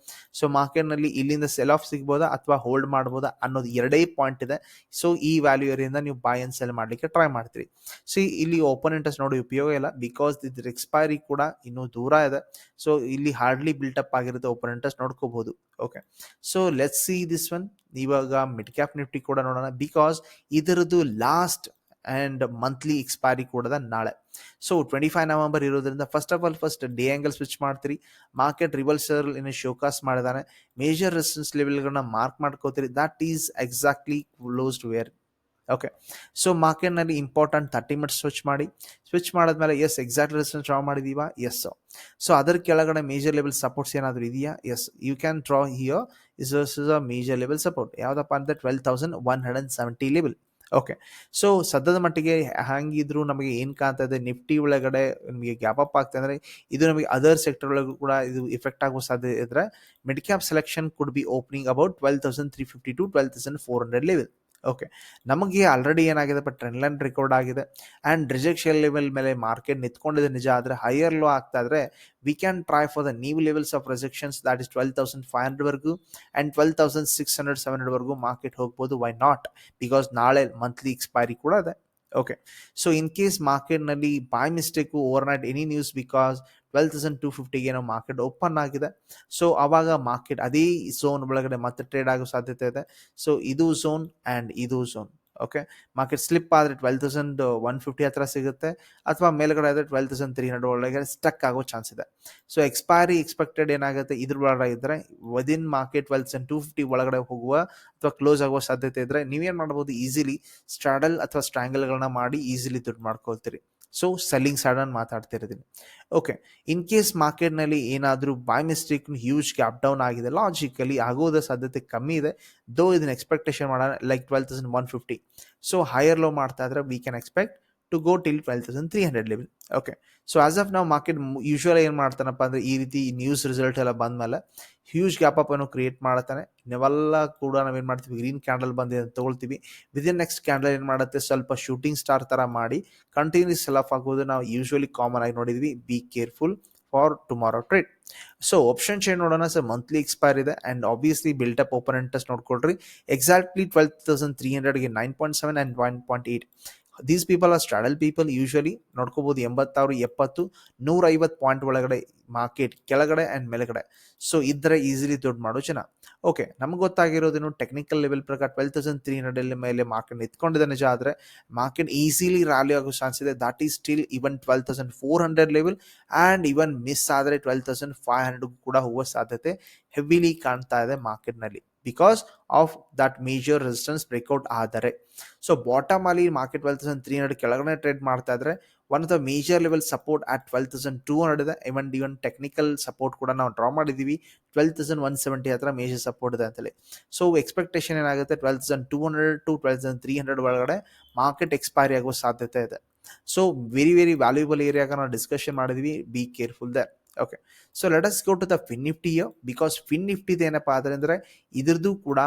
ಸೊ ಮಾರ್ಕೆಟ್ನಲ್ಲಿ ಇಲ್ಲಿಂದ ಸೆಲ್ ಆಫ್ ಸಿಗ್ಬೋದಾ ಅಥವಾ ಹೋಲ್ಡ್ ಮಾಡ್ಬೋದಾ ಅನ್ನೋದು ಎರಡೇ ಪಾಯಿಂಟ್ ಇದೆ. ಸೊ ಈ ವ್ಯಾಲ್ಯೂ ಏರಿಯಿಂದ ನೀವು ಬೈ ಅಂಡ್ ಸೆಲ್ ಮಾಡಲಿಕ್ಕೆ ಟ್ರೈ ಮಾಡ್ತೀರಿ. ಸೊ ಇಲ್ಲಿ ಓಪನ್ ಇಂಟ್ರೆಸ್ಟ್ ನೋಡಿ, ಉಪಯೋಗ ಇಲ್ಲ. ಬಿಕಾಸ್ ಇದ್ರ ಎಕ್ಸ್ಪೈರಿ ಕೂಡ ಇನ್ನೂ ದೂರ ಇದೆ. ಸೊ ಇಲ್ಲಿ ಹಾರ್ಡ್ಲಿ ಬಿಲ್ಟಪ್ ಆಗಿರುತ್ತೆ open interest ನೋಡ್ಕೋಬಹುದು okay so let see this one ಇವಾಗ ಮಿಡ್ ಕ್ಯಾಪ್ ನಿಫ್ಟಿ ಕೂಡ ನೋಡೋಣ. ಬಿಕಾಸ್ ಇದರದ್ದು ಲಾಸ್ಟ್ ಆ್ಯಂಡ್ ಮಂತ್ಲಿ ಎಕ್ಸ್ಪೈರಿ ಕೂಡ ನಾಳೆ. ಸೊ ಟ್ವೆಂಟಿ ಫೈವ್ ನವೆಂಬರ್ ಇರೋದ್ರಿಂದ first of all first day angle switch ಮಾಡ್ತೀರಿ. ಮಾರ್ಕೆಟ್ ರಿವಲ್ಸರ್ ಇನ್ನು ಶೋಕಾಸ್ ಮಾಡಿದಾನೆ. ಮೇಜರ್ ರೆಸಿಸ್ಟೆನ್ಸ್ ಲೆವೆಲ್ಗಳನ್ನ ಮಾರ್ಕ್ ಮಾಡ್ಕೋತೀರಿ. That is exactly closed where okay so ಮಾರ್ಕೆಟ್ನಲ್ಲಿ ಇಂಪಾರ್ಟೆಂಟ್ ತರ್ಟಿ ಮಿನಿಟ್ಸ್ ಸ್ವಿಚ್ ಮಾಡಿ. ಸ್ವಿಚ್ ಮಾಡಿದ್ಮೇಲೆ ಎಸ್ ಎಕ್ಸಾಕ್ಟ್ ರೆಸಿಸ್ಟೆನ್ಸ್ ಡ್ರಾ ಮಾಡಿದೀವಾ? ಎಸ್ ಸೊ ಅದರ ಕೆಳಗಡೆ ಮೇಜರ್ ಲೆವೆಲ್ ಸಪೋರ್ಟ್ಸ್ ಏನಾದರೂ ಇದೆಯಾ? Yes you can draw here is is a major level support ಯಾವುದಪ್ಪ ಅಂದರೆ twelve thousand one hundred and seventy level okay so ಸದ್ಯದ ಮಟ್ಟಿಗೆ ಹಾಗಿದ್ರು ನಮಗೆ ಏನು ಕಾಣ್ತಾ ಇದೆ? ನಿಫ್ಟಿ ಒಳಗಡೆ ನಿಮಗೆ ಗ್ಯಾಪ್ ಅಪ್ ಆಗ್ತಾ ಅಂದರೆ ಇದು ನಮಗೆ ಅದರ್ ಸೆಕ್ಟರ್ ಒಳಗೂ ಕೂಡ ಇದು ಇಫೆಕ್ಟ್ ಆಗೋ ಸಾಧ್ಯತೆ ಇದ್ರೆ mid cap selection could be opening about twelve thousand three fifty to twelve thousand four hundred level okay ನಮಗೆ ಆಲ್ರೆಡಿ ಏನಾಗಿದೆ? ಬಟ್ ಟ್ರೆಂಡ್ ಲೈನ್ ರೆಕಾರ್ಡ್ ಆಗಿದೆ ಆ್ಯಂಡ್ ರಿಜೆಕ್ಷನ್ ಲೆವೆಲ್ ಮೇಲೆ ಮಾರ್ಕೆಟ್ ನಿಂತ್ಕೊಂಡಿದೆ ನಿಜ. ಆದರೆ ಹೈಯರ್ ಲೋ ಆಗ್ತಾ ಇದ್ರೆ we can try for the new levels of rejections that is twelve thousand five ಹಂಡ್ರೆಡ್ವರೆಗೂ and twelve thousand six hundred seven ಹಂಡ್ರೆಡ್ವರೆಗೂ market ಹೋಗ್ಬೋದು. ವೈ ನಾಟ್ ಬಿಕಾಸ್ ನಾಳೆ ಮಂತ್ಲಿ ಎಕ್ಸ್ಪೈರಿ ಕೂಡ ಇದೆ. ಓಕೆ ಸೊ ಇನ್ ಕೇಸ್ ಮಾರ್ಕೆಟ್ನಲ್ಲಿ by mistake overnight any news because twelve thousand two ಫಿಫ್ಟಿಗೆ ಏನೋ ಮಾರ್ಕೆಟ್ ಓಪನ್ ಆಗಿದೆ. ಸೊ ಅವಾಗ ಮಾರ್ಕೆಟ್ ಅದೇ ಝೋನ್ ಒಳಗಡೆ ಮತ್ತೆ ಟ್ರೇಡ್ ಆಗೋ ಸಾಧ್ಯತೆ ಇದೆ. ಸೊ ಇದು ಝೋನ್ ಆ್ಯಂಡ್ ಇದು ಝೋನ್ ಓಕೆ ಮಾರ್ಕೆಟ್ ಸ್ಲಿಪ್ ಆದರೆ ಟ್ವೆಲ್ ತೌಸಂಡ್ ಒನ್ ಫಿಫ್ಟಿ ಹತ್ರ ಸಿಗುತ್ತೆ, ಅಥವಾ ಮೇಲ್ಗಡೆ ಆದರೆ ಟ್ವೆಲ್ ತೌಸಂಡ್ ತ್ರೀ ಹಂಡ್ರೆಡ್ ಒಳಗೆ ಸ್ಟಕ್ ಆಗೋ ಚಾನ್ಸ್ ಇದೆ. ಸೊ ಎಕ್ಸ್ಪೈರಿ ಎಕ್ಸ್ಪೆಕ್ಟೆಡ್ ಏನಾಗುತ್ತೆ? ಇದ್ರ ಒಳಗಡೆ ಇದ್ದರೆ within market twelve thousand two fifty ಒಳಗಡೆ ಹೋಗುವ ಅಥವಾ ಕ್ಲೋಸ್ ಆಗುವ ಸಾಧ್ಯತೆ ಇದ್ದರೆ ನೀವೇನು ಮಾಡ್ಬೋದು ಈಸಿಲಿ ಸ್ಟ್ರಾಡಲ್ ಅಥವಾ ಸ್ಟ್ರ್ಯಾಂಗಲ್ಗಳನ್ನ ಮಾಡಿ ಈಸಿಲಿ ದುಡ್ಡು ಮಾಡ್ಕೊಳ್ತೀರಿ. ಸೊ ಸೆಲ್ಲಿಂಗ್ ಮಾತಾಡ್ತಾ ಮಾತಾಡ್ತಿರ್ತೀನಿ ಓಕೆ ಇನ್ ಕೇಸ್ ಮಾರ್ಕೆಟ್ನಲ್ಲಿ ಏನಾದರೂ by mistake huge gap down ಆಗಿದೆ ಲಾಜಿಕಲಿ ಆಗೋದ ಸಾಧ್ಯತೆ ಕಮ್ಮಿ ಇದೆ ದೋ ಇದನ್ನ ಎಕ್ಸ್ಪೆಕ್ಟೇಷನ್ ಮಾಡೋಣ like twelve thousand one fifty so higher low ಮಾಡ್ತಾ ಇದ್ರೆ we can expect to go till twelve thousand three hundred level okay so as of ನಾವು ಮಾರ್ಕೆಟ್ ಯೂಶುವಲ್ ಏನು ಮಾಡ್ತಾನಪ್ಪ ಅಂದರೆ ಈ ರೀತಿ ನ್ಯೂಸ್ ರಿಸಲ್ಟ್ ಎಲ್ಲ ಬಂದಮೇಲೆ ಹ್ಯೂಜ್ ಗ್ಯಾಪ್ ಅಪ್ ಅನ್ನು ಕ್ರಿಯೇಟ್ ಮಾಡ್ತಾನೆ. ನಾವೆಲ್ಲ ಕೂಡ ನಾವೇನು ಮಾಡ್ತೀವಿ? ಗ್ರೀನ್ ಕ್ಯಾಂಡಲ್ ಬಂದಿದೆ ಅಂತ ತೊಗೊಳ್ತೀವಿ. ವಿದಿನ್ ನೆಕ್ಸ್ಟ್ ಕ್ಯಾಂಡಲ್ ಏನು ಮಾಡುತ್ತೆ? ಸ್ವಲ್ಪ ಶೂಟಿಂಗ್ ಸ್ಟಾರ್ ಥರ ಮಾಡಿ ಕಂಟಿನ್ಯೂಸ್ ಸೆಲ್ ಆಫ್ ಆಗೋದು ನಾವು ಯೂಶ್ವಲಿ ಕಾಮನ್ ಆಗಿ ನೋಡಿದ್ವಿ. Be careful for tomorrow trade so option chain ನೋಡೋಣ ಸರ್ ಮಂತ್ಲಿ ಎಕ್ಸ್ಪೈರ್ ಇದೆ and obviously buildup open interest ನೋಡ್ಕೊಳ್ರಿ. Exactly twelve thousand three ಹಂಡ್ರೆಡ್ಗೆ nine point seven and one point eight these people are straddle people usually ನೋಡ್ಕೋಬಹುದು ಎಂಬತ್ತಾರು, ಎಪ್ಪತ್ತು, ನೂರೈವತ್ತು ಪಾಯಿಂಟ್ ಒಳಗಡೆ ಮಾರ್ಕೆಟ್ ಕೆಳಗಡೆ ಆ್ಯಂಡ್ ಮೇಲ್ಗಡೆ. ಸೊ ಇದ್ರೆ ಈಸಿಲಿ ದುಡ್ಡು ಮಾಡೋ ಜನ. ಓಕೆ ನಮ್ಗೆ ಗೊತ್ತಾಗಿರೋದೇನು ಟೆಕ್ನಿಕಲ್ ಲೆವೆಲ್ ಪ್ರಕಾರ ಟ್ವೆಲ್ ತೌಸಂಡ್ ತ್ರೀ ಹಂಡ್ರೆಡ್ ಮೇಲೆ ಮಾರ್ಕೆಟ್ ನಿಂತ್ಕೊಂಡಿದೆ ನಿಜ ಆದರೆ ಮಾರ್ಕೆಟ್ ಈಸಿಲಿ ರ್ಯಾಲಿ ಆಗೋ ಚಾನ್ಸ್ ಇದೆ. That is still even twelve thousand four hundred level and even miss ಆದರೆ ಟ್ವೆಲ್ ತೌಸಂಡ್ ಫೈವ್ ಹಂಡ್ರೆಡ್ ಕೂಡ ಹೋಗೋ ಸಾಧ್ಯತೆ ಹೆವಿಲಿ ಕಾಣ್ತಾ ಇದೆ ಮಾರ್ಕೆಟ್ನಲ್ಲಿ because of that major resistance breakout ಆದರೆ. ಸೊ ಬಾಟಮ್ ಅಲ್ಲಿ market twelve thousand three hundred ಕೆಳಗಡೆ ಟ್ರೇಡ್ ಮಾಡ್ತಾ ಇದ್ರೆ one of the major level support at twelve thousand two hundred ಇದೆ. ಇವನ್ ಇವನ್ ಟೆಕ್ನಿಕಲ್ ಸಪೋರ್ಟ್ ಕೂಡ ನಾವು ಡ್ರಾ ಮಾಡಿದ್ದೀವಿ ಟ್ವೆಲ್ ತೌಸಂಡ್ ಒನ್ ಸೆವೆಂಟಿ ಹತ್ರ ಮೇಜರ್ ಸಪೋರ್ಟ್ ಇದೆ ಅಂತೇಳಿ. ಸೊ ಎಕ್ಸ್ಪೆಕ್ಟೇಷನ್ ಏನಾಗುತ್ತೆ? Twelve thousand two hundred to twelve thousand three hundred ಒಳಗಡೆ ಮಾರ್ಕೆಟ್ ಎಕ್ಸ್ಪೈರಿ ಆಗೋ ಸಾಧ್ಯತೆ ಇದೆ. ಸೊ ವೆರಿ ವೆರಿ ವ್ಯಾಲ್ಯೂಬಲ್ ಏರಿಯಾಗ ನಾವು ಡಿಸ್ಕಷನ್ ಮಾಡಿದ್ವಿ. Be careful the okay so let us go to the Fin Nifty because Fin ನಿಫ್ಟಿದು ಏನಪ್ಪಾ ಆದರೆ ಅಂದರೆ ಇದ್ರದ್ದು ಕೂಡ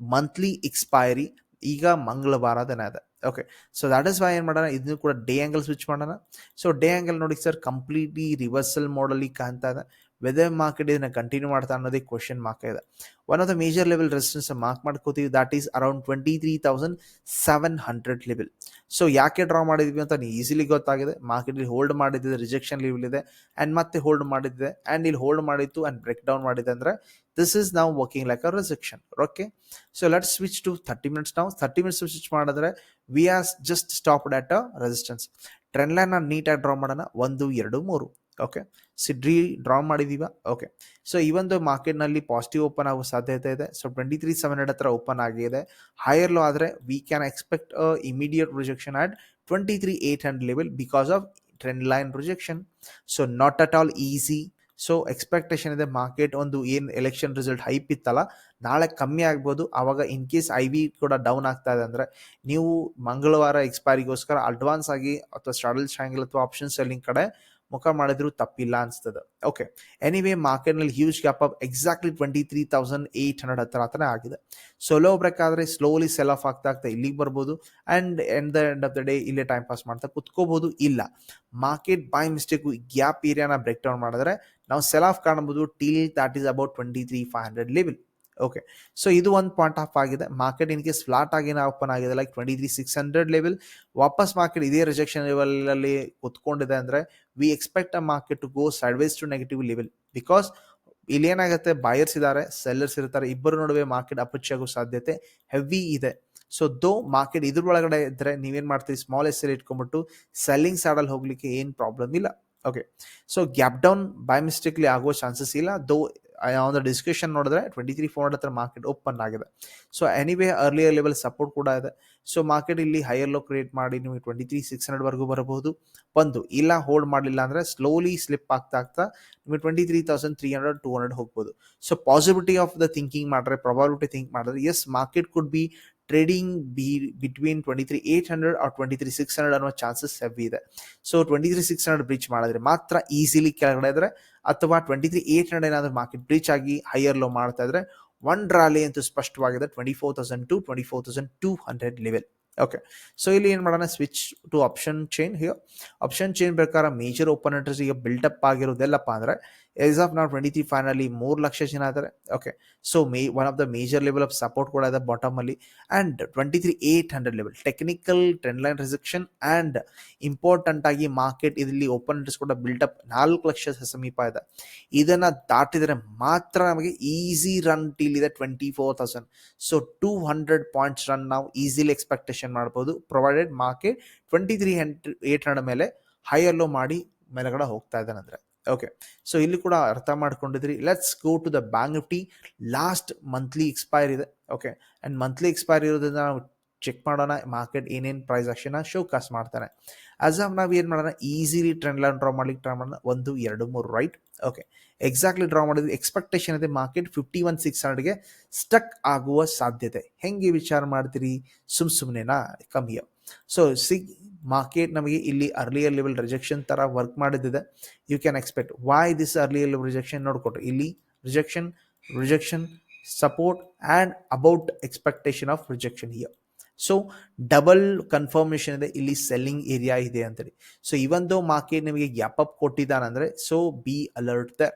ಮಂತ್ಲಿ ಎಕ್ಸ್ಪೈರಿ ಈಗ ಮಂಗಳವಾರ ದಿನ ಇದೆ okay so that is why ಏನು ಮಾಡೋಣ ಇದನ್ನು ಕೂಡ ಡೇ ಆ್ಯಂಗಲ್ ಸ್ವಿಚ್ ಮಾಡೋಣ ಸೊ ಡೇ ಆ್ಯಂಗಲ್ ನೋಡಿ ಸರ್ ಕಂಪ್ಲೀಟ್ಲಿ ರಿವರ್ಸಲ್ ಮೋಡಲ್ಲಿ ಕಾಣ್ತಾ ಇದೆ ವೆದರ್ ಮಾರ್ಕೆಟ್ ಇದನ್ನ ಕಂಟಿನ್ಯೂ ಮಾಡ್ತಾ ಅನ್ನೋದೇ ಕ್ವಶನ್ ಮಾರ್ಕ್ ಇದೆ one of the major level resistance mark ಮಾಡ್ಕೋತೀವಿ that is around twenty three thousand seven hundred level so ಯಾಕೆ ಡ್ರಾ ಮಾಡಿದ್ವಿ ಅಂತ ಈಸಿಲಿ ಗೊತ್ತಾಗಿದೆ. ಮಾರ್ಕೆಟ್ ಹೋಲ್ಡ್ ಮಾಡಿದ್ದಿದೆ ರಿಜೆಕ್ಷನ್ ಲೆವೆಲ್ ಇದೆ ಆ್ಯಂಡ್ ಮತ್ತೆ ಹೋಲ್ಡ್ ಮಾಡಿದ್ದೆ ಆ್ಯಂಡ್ ಇಲ್ಲಿ ಹೋಲ್ಡ್ ಮಾಡಿತ್ತು ಆ್ಯಂಡ್ ಬ್ರೇಕ್ ಡೌನ್ ಮಾಡಿದೆ ಅಂದರೆ ದಿಸ್ ಇಸ್ ನಾವು working like a rejection okay so let switch to thirty minutes ನಾವು ಥರ್ಟಿ ಮಿನಿಟ್ಸ್ ಸ್ವಿಚ್ ಮಾಡಿದ್ರೆ we are just stopped at a resistance trend ಲೈನ್ನ ನೀಟಾಗಿ ಡ್ರಾ ಮಾಡೋಣ. ಒಂದು, ಎರಡು, ಮೂರು. ಓಕೆ ಸಿಡ್ರಿ ಡ್ರಾ ಮಾಡಿದೀವ? ಓಕೆ ಸೊ ಈ ಒಂದು ಮಾರ್ಕೆಟ್ನಲ್ಲಿ ಪಾಸಿಟಿವ್ ಓಪನ್ ಆಗೋ ಸಾಧ್ಯತೆ ಇದೆ. So twenty three seven hundred ಹತ್ರ ಓಪನ್ ಆಗಿದೆ. ಹೈಯರ್ ಲೋ ಆದರೆ we can expect immediate projection at twenty three eight hundred level because of trend line projection so not at all easy so expectation ಇದೆ ಮಾರ್ಕೆಟ್ ಒಂದು ಏನು ಎಲೆಕ್ಷನ್ ರಿಸಲ್ಟ್ ಹೈಪ್ ಇತ್ತಲ್ಲ, ನಾಳೆ ಕಮ್ಮಿ ಆಗ್ಬೋದು. ಆವಾಗ ಇನ್ ಕೇಸ್ ಐ ವಿ ಕೂಡ ಡೌನ್ ಆಗ್ತಾ ಇದೆ ಅಂದರೆ ನೀವು ಮಂಗಳವಾರ ಎಕ್ಸ್ಪೈರಿಗೋಸ್ಕರ ಅಡ್ವಾನ್ಸ್ ಆಗಿ ಅಥವಾ ಸ್ಟಾಡಲ್ ಸ್ಟ್ಯಾಂಗಲ್ ಅಥವಾ ಆಪ್ಷನ್ ಸೆಲ್ಲಿಂಗ್ ಕಡೆ ಮುಖ ಮಾಡಿದ್ರು ತಪ್ಪಿಲ್ಲ ಅನ್ಸ್ತದ. ಓಕೆ ಎನಿವೇ ಮಾರ್ಕೆಟ್ನಲ್ಲಿ huge gap up exactly twenty three thousand eight hundred ಹತ್ರ ಹತ್ರ ಆಗಿದೆ. ಸೊಲೋ ಬ್ರೇಕ್ ಆದರೆ ಸ್ಲೋಲಿ ಸೆಲ್ ಆಫ್ ಆಗ್ತಾ ಆಗ್ತಾ ಇಲ್ಲಿಗೆ ಬರ್ಬೋದು. And end the end of the day ಇಲ್ಲೇ ಟೈಮ್ ಪಾಸ್ ಮಾಡ್ತಾ ಕುತ್ಕೋಬಹುದು ಇಲ್ಲ. ಮಾರ್ಕೆಟ್ ಬೈ ಮಿಸ್ಟೇಕು ಗ್ಯಾಪ್ ಏರಿಯಾನ ಬ್ರೇಕ್ ಡೌನ್ ಮಾಡಿದ್ರೆ ನಾವು ಸೆಲ್ ಆಫ್ ಕಾಣಬಹುದು till that is about twenty three five hundred level okay so ಇದು ಒಂದು ಪಾಯಿಂಟ್ ಆಫ್ ಆಗಿದೆ. ಮಾರ್ಕೆಟ್ ಇನ್ ಕೇಸ್ ಫ್ಲಾಟ್ ಆಗಿನ ಓಪನ್ ಆಗಿದೆ? Like twenty three six hundred level ವಾಪಸ್ ಮಾರ್ಕೆಟ್ ಇದೇ ರಿಜೆಕ್ಷನ್ ಲೆವೆಲಲ್ಲಿ ಕುತ್ಕೊಂಡಿದೆ ಅಂದರೆ we expect a market to go sideways to negative level because ಇಲ್ಲಿ ಏನಾಗುತ್ತೆ? ಬಾಯರ್ಸ್ ಇದ್ದಾರೆ ಸೆಲ್ಲರ್ಸ್ ಇರ್ತಾರೆ. ಇಬ್ಬರು ನಡುವೆ ಮಾರ್ಕೆಟ್ ಅಪಚ್ ಆಗೋ ಸಾಧ್ಯತೆ ಹೆವಿ ಇದೆ. ಸೊ ದೋ ಮಾರ್ಕೆಟ್ ಇದ್ರ ಒಳಗಡೆ ಇದ್ರೆ ನೀವೇನ್ ಮಾಡ್ತೀರಿ? ಸ್ಮಾಲ್ ಎಸ್ ಎಲ್ ಇಟ್ಕೊಂಡ್ಬಿಟ್ಟು ಸೆಲ್ಲಿಂಗ್ ಸೈಡಲ್ಲಿ ಹೋಗ್ಲಿಕ್ಕೆ ಏನು ಪ್ರಾಬ್ಲಮ್ ಇಲ್ಲ. Okay so gap down by mistakely ಆಗೋ ಚಾನ್ಸಸ್ ಇಲ್ಲ. ದೋ ಒಂದು ಡಿಸ್ಕಷನ್ ನೋಡಿದ್ರೆ ಟ್ವೆಂಟಿ ತ್ರೀ ಫೋರ್ ಹತ್ರ ಮಾರ್ಕೆಟ್ ಓಪನ್ ಆಗಿದೆ. So anyway earlier level support ಕೂಡ ಇದೆ. ಸೊ ಮಾರ್ಕೆಟ್ ಇಲ್ಲಿ ಹೈಯರ್ ಲೋ ಕ್ರಿಯೇಟ್ ಮಾಡಿ ನಿಮಗೆ ಟ್ವೆಂಟಿ ತ್ರೀ ಸಿಕ್ಸ್ ಹಂಡ್ರೆಡ್ವರೆಗೂ ಬರಬಹುದು. ಬಂದು ಇಲ್ಲ ಹೋಲ್ಡ್ ಮಾಡಲಿಲ್ಲ ಅಂದರೆ ಸ್ಲೋಲಿ ಸ್ಲಿಪ್ ಆಗ್ತಾ ಆಗ್ತಾ ನಿಮಗೆ twenty three thousand three hundred two hundred ಹೋಗ್ಬೋದು. So possibility of the thinking ಮಾಡಿದ್ರೆ ಪ್ರಾಬಬಿಲಿಟಿ ಥಿಂಕ್ ಮಾಡಿದ್ರೆ yes market could be trading be between twenty three eight hundred or twenty three six hundred ಅನ್ನೋ ಚಾನ್ಸಸ್ ಹೆವಿ ಇದೆ. So twenty three six hundred breach ಮಾಡಿದ್ರೆ ಮಾತ್ರ ಈಸಿಲಿ ಕೆಳಗಡೆ ಇದ್ರೆ ಅಥವಾ ಟ್ವೆಂಟಿ ತ್ರೀ ಏಟ್ ಹಂಡ್ರೆಡ್ ಏನಾದರೂ ಮಾರ್ಕೆಟ್ ಬ್ರೀಚ್ ಆಗಿ ಹೈಯರ್ ಲೋ ಮಾಡ್ತಾ ಇದ್ರೆ ಒನ್ ರ್ಯಾಲಿ ಅಂತೂ ಸ್ಪಷ್ಟವಾಗಿದೆ twenty four thousand to twenty four thousand two hundred level okay so ಇಲ್ಲಿ ಏನು ಮಾಡೋಣ? Switch to option chain here option chain ಪ್ರಕಾರ ಮೇಜರ್ ಓಪನ್ ಇಂಟ್ರೆಸ್ಟ್ ಈಗ ಬಿಲ್ಡಪ್ ಆಗಿರೋದೆಲ್ಲಪ್ಪ ಅಂದರೆ ಎಸ್ ಆಫ್ ನಾವು ಟ್ವೆಂಟಿ ತ್ರೀ ಫೈನಲ್ಲಿ ಮೂರು ಲಕ್ಷ ಜನ ಆದರೆ okay so may one of the major level of support ಕೂಡ ಇದೆ ಬಾಟಮಲ್ಲಿ and twenty three eight hundred level technical trend line rejection and important ಆಗಿ ಮಾರ್ಕೆಟ್ ಇದರಲ್ಲಿ ಓಪನ್ ಇಂಟ್ರೆಸ್ಟ್ ಕೂಡ ಬಿಲ್ಡಪ್ ನಾಲ್ಕು ಲಕ್ಷ ಸಮೀಪ ಇದೆ. ಇದನ್ನು ದಾಟಿದರೆ ಮಾತ್ರ ನಮಗೆ ಈಸಿ ರನ್ ಟೀಲ್ ಇದೆ twenty four thousand so two hundred points run ನಾವು ಈಸಿಲಿ ಎಕ್ಸ್ಪೆಕ್ಟೇಷನ್ ಮಾಡ್ಬೋದು. Provided market twenty three hundred eight hundred ಮೇಲೆ ಹೈಯಲ್ಲೋ ಮಾಡಿ ಮೇಲೆಗಡೆ ಹೋಗ್ತಾ ಇದ್ದಾನೆ ಅಂದರೆ. ಓಕೆ ಸೊ ಇಲ್ಲಿ ಕೂಡ ಅರ್ಥ ಮಾಡ್ಕೊಂಡಿದ್ರಿ. Let's go to the Bank Nifty last monthly expire ಇದೆ. ಓಕೆ ಆ್ಯಂಡ್ ಮಂತ್ಲಿ ಎಕ್ಸ್ಪೈರ್ ಇರೋದ್ರಿಂದ ನಾವು ಚೆಕ್ ಮಾಡೋಣ. ಮಾರ್ಕೆಟ್ ಏನೇನು ಪ್ರೈಸ್ ಆಕ್ಷನ್ ಶೋ ಕಾಸ್ಟ್ ಮಾಡ್ತಾನೆ. ಆಸ್ ಆಫ್ ನಾವು ಏನು ಮಾಡೋಣ? ಈಸಿಲಿ ಟ್ರೆಂಡ್ ಲೈನ್ ಡ್ರಾ ಮಾಡ್ಲಿಕ್ಕೆ ಟ್ರೈ ಮಾಡೋಣ. ಒಂದು, ಎರಡು, ಮೂರು ರೈಟ್ ಓಕೆ ಎಕ್ಸಾಕ್ಟ್ಲಿ ಡ್ರಾ ಮಾಡಿದ್ರೆ ಎಕ್ಸ್ಪೆಕ್ಟೇಷನ್ ಇದೆ ಮಾರ್ಕೆಟ್ ಫಿಫ್ಟಿ ಒನ್ ಸಿಕ್ಸ್ ಹಂಡ್ರೆಡ್ಗೆ ಸ್ಟಕ್ ಆಗುವ ಸಾಧ್ಯತೆ. ಹೆಂಗೆ ವಿಚಾರ ಮಾಡ್ತೀರಿ? ಸುಮ್ ಸುಮ್ಮನೆನಾ ಕಮ್ಮಿಯ ಸೊ ಸಿಗ್ ಮಾರ್ಕೆಟ್ ನಮಗೆ ಇಲ್ಲಿ ಅರ್ಲಿಯರ್ ಲೆವೆಲ್ ರಿಜೆಕ್ಷನ್ ಥರ work ಮಾಡಿದ್ದಿದೆ. You can expect why this earlier level rejection ನೋಡ್ಕೊಟ್ರು. ಇಲ್ಲಿ rejection rejection support and about expectation of rejection here so double confirmation ಇದೆ. ಇಲ್ಲಿ ಸೆಲ್ಲಿಂಗ್ ಏರಿಯಾ ಇದೆ ಅಂತೇಳಿ. ಸೊ ಇವನ್ ದೋ ಮಾರ್ಕೆಟ್ ನಿಮಗೆ gap up ಕೊಟ್ಟಿದ್ದಾನಂದ್ರೆ so be alert the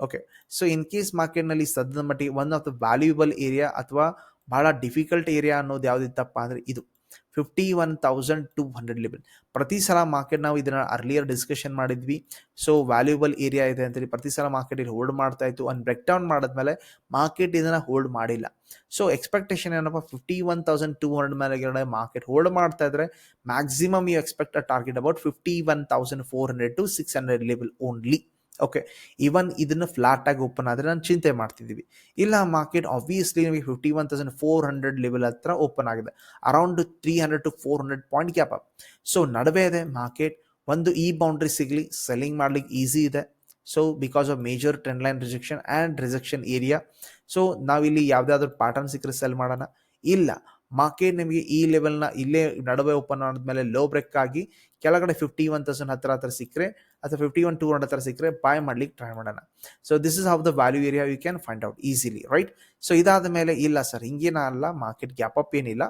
okay so in case ಮಾರ್ಕೆಟ್ನಲ್ಲಿ ಸದ್ಯದ ಮಟ್ಟಿಗೆ one of the valuable area ಅಥವಾ ಬಹಳ ಡಿಫಿಕಲ್ಟ್ ಏರಿಯಾ ಅನ್ನೋದು ಯಾವುದಿತ್ತಪ್ಪ ಅಂದರೆ ಇದು. Fifty one thousand two hundred level ಪ್ರತಿ ಸಲ ಮಾರ್ಕೆಟ್ ನಾವು ಇದನ್ನ ಅರ್ಲಿಯರ್ ಡಿಸ್ಕಷನ್ ಮಾಡಿದ್ವಿ. ಸೊ ವ್ಯಾಲ್ಯೂಬಲ್ ಏರಿಯಾ ಇದೆ ಅಂತೇಳಿ ಪ್ರತಿ ಸಲ ಮಾರ್ಕೆಟ್ ಇಲ್ಲಿ ಹೋಲ್ಡ್ ಮಾಡ್ತಾ ಇತ್ತು. ಒಂದು ಬ್ರೇಕ್ ಡೌನ್ ಮಾಡಿದ್ಮೇಲೆ ಮಾರ್ಕೆಟ್ ಇದನ್ನ ಹೋಲ್ಡ್ ಮಾಡಿಲ್ಲ. ಸೊ ಎಕ್ಸ್ಪೆಕ್ಟೇಷನ್ ಏನಪ್ಪ? Fifty one thousand two hundred ಮೇಲೆ ಮಾರ್ಕೆಟ್ ಹೋಲ್ಡ್ ಮಾಡ್ತಾ ಇದ್ರೆ maximum you expect a target about fifty one thousand four hundred to six hundred level only okay even ಇದನ್ನು ಫ್ಲಾಟ್ ಆಗಿ ಓಪನ್ ಆದರೆ ನಾನು ಚಿಂತೆ ಮಾಡ್ತಿದ್ದೀವಿ. ಇಲ್ಲ ಮಾರ್ಕೆಟ್ ಆಬ್ವಿಯಸ್ಲಿ ನಿಮಗೆ fifty one thousand four hundred level ಹತ್ರ ಓಪನ್ ಆಗಿದೆ. Around three hundred to four hundred point gap up so ನಡುವೆ ಇದೆ ಮಾರ್ಕೆಟ್ ಒಂದು ಈ ಬೌಂಡ್ರಿ ಸಿಗಲಿ ಸೆಲ್ಲಿಂಗ್ ಮಾಡ್ಲಿಕ್ಕೆ ಈಸಿ ಇದೆ. So because of major trend line rejection and rejection area so ನಾವಿಲ್ಲಿ ಯಾವುದಾದ್ರೂ ಪ್ಯಾಟರ್ನ್ ಸಿಕ್ಕರೆ ಸೆಲ್ ಮಾಡೋಣ. ಇಲ್ಲ ಮಾರ್ಕೆಟ್ ನಿಮಗೆ ಈ ಲೆವೆಲ್ನ ಇಲ್ಲೇ ನಡುವೆ ಓಪನ್ ಆದ್ಮೇಲೆ ಲೋ ಬ್ರೇಕ್ ಆಗಿ ಕೆಳಗಡೆ ಫಿಫ್ಟಿ ಒನ್ ತೌಸಂಡ್ ಹತ್ರ ಹತ್ರ ಸಿಕ್ಕರೆ ಅಥವಾ ಫಿಫ್ಟಿ ಒನ್ ಟೂ ಹಂಡ್ರೆಡ್ ಹತ್ರ ಸಿಕ್ಕರೆ ಬಾಯ್ ಮಾಡ್ಲಿಕ್ಕೆ ಟ್ರೈ ಮಾಡೋಣ. So this is how the value area you can find out easily right so ಇದಾದ ಮೇಲೆ ಇಲ್ಲ ಸರ್ ಹಿಂಗೇನ ಅಲ್ಲ ಮಾರ್ಕೆಟ್ ಗ್ಯಾಪ್ ಅಪ್ ಏನಿಲ್ಲ.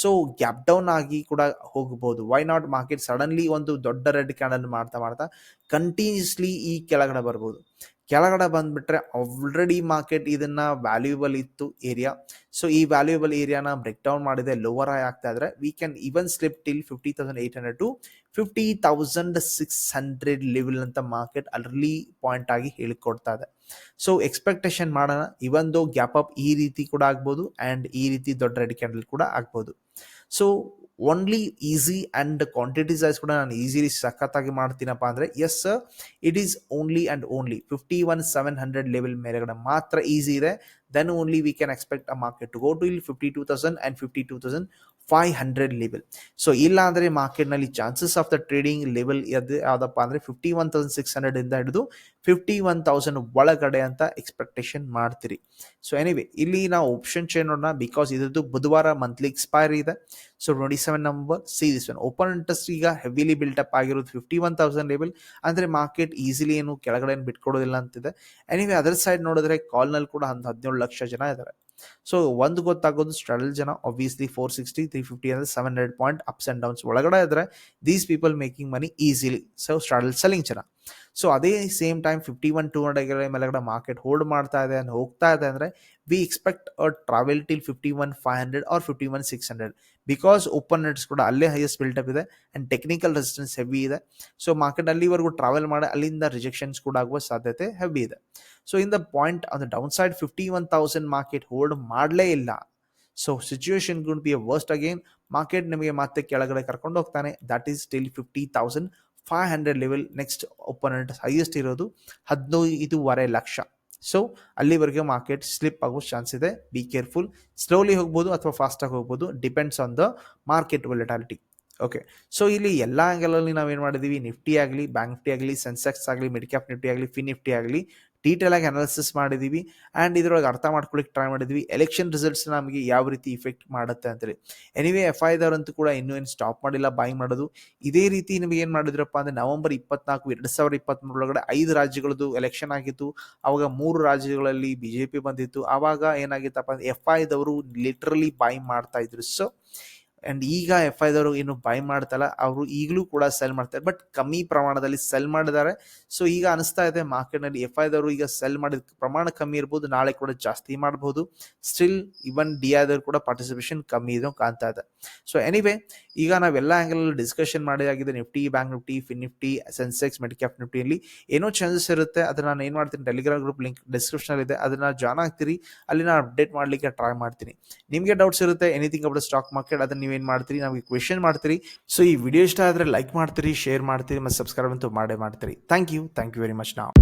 ಸೊ ಗ್ಯಾಪ್ ಡೌನ್ ಆಗಿ ಕೂಡ ಹೋಗ್ಬೋದು. ವೈ ನಾಟ್ ಮಾರ್ಕೆಟ್ ಸಡನ್ಲಿ ಒಂದು ದೊಡ್ಡ ರೆಡ್ ಕ್ಯಾಂಡಲ್ ಮಾಡ್ತಾ ಮಾಡ್ತಾ ಕಂಟಿನ್ಯೂಸ್ಲಿ ಈ ಕೆಳಗಡೆ ಬರ್ಬೋದು. ಕೆಳಗಡೆ ಬಂದ್ಬಿಟ್ರೆ ಆಲ್ರೆಡಿ ಮಾರ್ಕೆಟ್ ಇದನ್ನ ವ್ಯಾಲ್ಯೂಬಲ್ ಇತ್ತು ಏರಿಯಾ ಸೊ ಈ ವ್ಯಾಲ್ಯೂಬಲ್ ಏರಿಯಾನ ಬ್ರೇಕ್ ಡೌನ್ ಮಾಡಿದೆ ಲೋವರ್ ಆಗಿ ಆಗ್ತಾ ಇದ್ರೆ we can even slip till fifty thousand eight hundred to fifty thousand six hundred level ಅಂತ ಮಾರ್ಕೆಟ್ ಅರ್ಲಿ ಪಾಯಿಂಟ್ ಆಗಿ ಹೇಳಿಕೊಡ್ತಾ ಇದೆ. ಸೊ ಎಕ್ಸ್ಪೆಕ್ಟೇಷನ್ ಮಾಡೋಣ. ಇವೊಂದು ಗ್ಯಾಪ್ ಅಪ್ ಈ ರೀತಿ ಕೂಡ ಆಗ್ಬೋದು ಆ್ಯಂಡ್ ಈ ರೀತಿ ದೊಡ್ಡ ರೆಡ್ ಕ್ಯಾಂಡಲ್ ಕೂಡ ಆಗ್ಬೋದು. So only easy and quantity size ಕೂಡ ನಾನು ಈಸಿಲಿ ಸಖತ್ತಾಗಿ ಮಾಡ್ತೀನಪ್ಪ ಅಂದರೆ yes it is only and only fifty one seven hundred level ಮೇಲೆಗಡೆ ಮಾತ್ರ ಈಸಿ ಇದೆ then only we can expect a market to go to ಇಲ್ಲಿ fifty two thousand and fifty two thousand five hundred level so ಇಲ್ಲ ಅಂದರೆ ಮಾರ್ಕೆಟ್ನಲ್ಲಿ chances of the trading level ಯಾವುದಪ್ಪ ಅಂದರೆ ಫಿಫ್ಟಿ ಒನ್ ತೌಸಂಡ್ ಸಿಕ್ಸ್ ಹಂಡ್ರೆಡಿಂದ ಹಿಡಿದು ಫಿಫ್ಟಿ ಒನ್ ತೌಸಂಡ್ ಒಳಗಡೆ ಅಂತ ಎಕ್ಸ್ಪೆಕ್ಟೇಷನ್ ಮಾಡ್ತೀರಿ. ಸೊ ಎನಿವೆ ಇಲ್ಲಿ ನಾವು ಆಪ್ಷನ್ ಚೇನ್ ನೋಡೋಣ. ಬಿಕಾಸ್ ಇದ್ರದ್ದು ಬುಧವಾರ ಮಂತ್ಲಿ ಎಕ್ಸ್ಪೈರಿ ಇದೆ. So twenty seven number see this one open interest ಈಗ ಹೆವಿಲಿ ಬಿಲ್ಟಪ್ ಆಗಿರೋದು ಫಿಫ್ಟಿ ಒನ್ ತೌಸಂಡ್ ಲೆವೆಲ್ ಅಂದರೆ ಮಾರ್ಕೆಟ್ ಈಸಿಲಿ ಏನು ಕೆಳಗಡೆ ಏನು ಬಿಟ್ಕೊಡೋದಿಲ್ಲ ಅಂತಿದೆ. ಎನಿವೆ ಅದರ್ ಸೈಡ್ ನೋಡಿದ್ರೆ ಕಾಲ್ನಲ್ಲಿ ಕೂಡ ಒಂದು ಹದಿನೇಳು ಲಕ್ಷ ಜನ ಇದ್ದಾರೆ ಸೊ ಒಂದು ಗೊತ್ತಾಗೋದು ಸ್ಟ್ರಡಲ್ ಜನ. Obviously four sixty three fifty ಅಂದರೆ seven hundred point ups and downs ಒಳಗಡೆ ಇದ್ರೆ these people making money easily so straddle selling ಜನ. ಸೊ ಅದೇ same time fifty one two hundred ಮೇಲೆಗಡೆ ಮಾರ್ಕೆಟ್ ಹೋಲ್ಡ್ ಮಾಡ್ತಾ ಇದೆ ಅಂದ್ರೆ ಹೋಗ್ತಾ ಇದೆ ಅಂದರೆ we expect a travel till fifty one five hundred or fifty one six hundred because open nets ಕೂಡ ಅಲ್ಲೇ ಹೈಯೆಸ್ಟ್ ಬಿಲ್ಟಪ್ ಇದೆ ಆ್ಯಂಡ್ ಟೆಕ್ನಿಕಲ್ ರೆಸಿಸ್ಟೆನ್ಸ್ ಹೆವಿ ಇದೆ. ಸೊ ಮಾರ್ಕೆಟ್ ಅಲ್ಲಿವರೆಗೂ ಟ್ರಾವೆಲ್ ಮಾಡಿ ಅಲ್ಲಿಂದ ರಿಜೆಕ್ಷನ್ಸ್ ಕೂಡ ಆಗುವ ಸಾಧ್ಯತೆ ಹೆವಿ ಇದೆ. So in the point on the down side fifty one thousand market hold ಮಾಡಲೇ ಇಲ್ಲ. So situation good be a worst again market ನಿಮಗೆ ಮತ್ತೆ ಕೆಳಗಡೆ ಕರ್ಕೊಂಡು ಹೋಗ್ತಾನೆ. That is still fifty thousand five hundred level next opponent highest ಇರೋದು ಹದಿನೈದುವರೆ ಲಕ್ಷ. ಸೊ ಅಲ್ಲಿವರೆಗೆ ಮಾರ್ಕೆಟ್ ಸ್ಲಿಪ್ ಆಗೋ ಚಾನ್ಸ್ ಇದೆ. ಬಿ ಕೇರ್ಫುಲ್ ಸ್ಲೋಲಿ ಹೋಗ್ಬೋದು ಅಥವಾ ಫಾಸ್ಟಾಗಿ ಹೋಗ್ಬೋದು. Depends on the market volatility okay so ಇಲ್ಲಿ ಎಲ್ಲ ಆ್ಯಂಗಲಲ್ಲಿ ನಾವೇನು ಮಾಡಿದ್ದೀವಿ ನಿಫ್ಟಿ ಆಗಲಿ ಬ್ಯಾಂಕ್ ನಿಫ್ಟಿ ಆಗಲಿ ಸೆನ್ಸೆಕ್ಸ್ ಆಗಲಿ ಮಿಡ್ ಕ್ಯಾಪ್ ನಿಫ್ಟಿ ಆಗಲಿ ಫಿ ನಿಫ್ಟಿ ಆಗಲಿ ಡೀಟೇಲ್ ಆಗಿ ಅನಾಲಿಸಿಸ್ ಮಾಡಿದೀವಿ. ಆ್ಯಂಡ್ ಇದ್ರೊಳಗೆ ಅರ್ಥ ಮಾಡ್ಕೊಳ್ಳಿಕ್ಕೆ ಟ್ರೈ ಮಾಡಿದ್ವಿ. ಎಲೆಕ್ಷನ್ ರಿಸಲ್ಟ್ಸ್ ನಮಗೆ ಯಾವ ರೀತಿ ಇಫೆಕ್ಟ್ ಮಾಡುತ್ತೆ ಅಂತೇಳಿ ಎನಿವೇ ಎಫ್ ಐ ಐದವರಂತೂ ಕೂಡ ಇನ್ನೂ ಏನು ಸ್ಟಾಪ್ ಮಾಡಿಲ್ಲ ಬಾಯಿಂಗ್ ಮಾಡೋದು. ಇದೇ ರೀತಿ ನಿಮಗೆ ಏನು ಮಾಡಿದ್ರಪ್ಪ ಅಂದರೆ ನವೆಂಬರ್ ಇಪ್ಪತ್ನಾಲ್ಕು, ಎರಡು ಸಾವಿರದ ಇಪ್ಪತ್ತ್ಮೂರೊಳಗಡೆ ಐದು ರಾಜ್ಯಗಳದ್ದು ಎಲೆಕ್ಷನ್ ಆಗಿತ್ತು. ಅವಾಗ ಮೂರು ರಾಜ್ಯಗಳಲ್ಲಿ ಬಿ ಜೆ ಪಿ ಬಂದಿತ್ತು. ಆವಾಗ ಏನಾಗಿತ್ತಪ್ಪ ಅಂದರೆ ಎಫ್ ಐದವರು ಲಿಟ್ರಲಿ ಬಾಯಿಂಗ್ ಮಾಡ್ತಾ ಇದ್ರು. ಸೊ ಆ್ಯಂಡ್ ಈಗ ಎಫ್ ಐದವರು ಏನು ಬೈ ಮಾಡ್ತಲ್ಲ, ಅವರು ಈಗಲೂ ಕೂಡ ಸೆಲ್ ಮಾಡ್ತಾರೆ. ಬಟ್ ಕಮ್ಮಿ ಪ್ರಮಾಣದಲ್ಲಿ ಸೆಲ್ ಮಾಡಿದ್ದಾರೆ. ಸೊ ಈಗ ಅನಿಸ್ತಾ ಇದೆ ಮಾರ್ಕೆಟ್ನಲ್ಲಿ ಎಫ್ ಐದವರು ಈಗ ಸೆಲ್ ಮಾಡಿದ ಪ್ರಮಾಣ ಕಮ್ಮಿ ಇರ್ಬೋದು, ನಾಳೆ ಕೂಡ ಜಾಸ್ತಿ ಮಾಡಬಹುದು ಸ್ಟಿಲ್ ಇವನ್ ಡಿ ಐದವ್ರು ಕೂಡ ಪಾರ್ಟಿಸಿಪೇಷನ್ ಕಮ್ಮಿ ಇದೆ ಕಾಣ್ತಾ ಇದೆ. ಸೊ ಎನಿವೇ ಈಗ ನಾವೆಲ್ಲ angle discussion ಮಾಡಿದಾಗಿದೆ Nifty bank Nifty fin Nifty Sensex midcap ನಿಫ್ಟಿಯಲ್ಲಿ ಏನೋ ಚಾನ್ಸಸ್ ಇರುತ್ತೆ. ಅದನ್ನ ನಾನು ಏನು ಮಾಡ್ತೀನಿ? ಟೆಲಿಗ್ರಾಮ್ ಗ್ರೂಪ್ ಲಿಂಕ್ ಡಿಸ್ಕ್ರಿಪ್ಷನ್ ಇದೆ. ಅದನ್ನ ಜಾಯ್ನ್ ಆಗ್ತೀರಿ. ಅಲ್ಲಿ ನಾನು ಅಪ್ಡೇಟ್ ಮಾಡಲಿಕ್ಕೆ ಟ್ರೈ ಮಾಡ್ತೀನಿ. ನಿಮಗೆ ಡೌಟ್ಸ್ ಇರುತ್ತೆ ಎನಿಥಿಂಗ್ ಅಬೌಟ್ ಸ್ಟಾಕ್ ಮಾರ್ಕೆಟ್ ಅದನ್ನ ನೀವೇನು ಮಾಡ್ತೀರಿ, ನಮಗೆ ಕ್ವೆಶನ್ ಮಾಡ್ತೀರಿ. ಸೊ ಈ ವಿಡಿಯೋ ಇಷ್ಟ ಆದರೆ ಲೈಕ್ ಮಾಡ್ತೀರಿ ಶೇರ್ ಮಾಡ್ತೀರಿ, ಮತ್ತು ಸಬ್ಸ್ಕ್ರೈಬ್ ಅಂತೂ ಮಾಡೇ ಮಾಡ್ತೀರಿ. Thank you thank you very much ನಾವು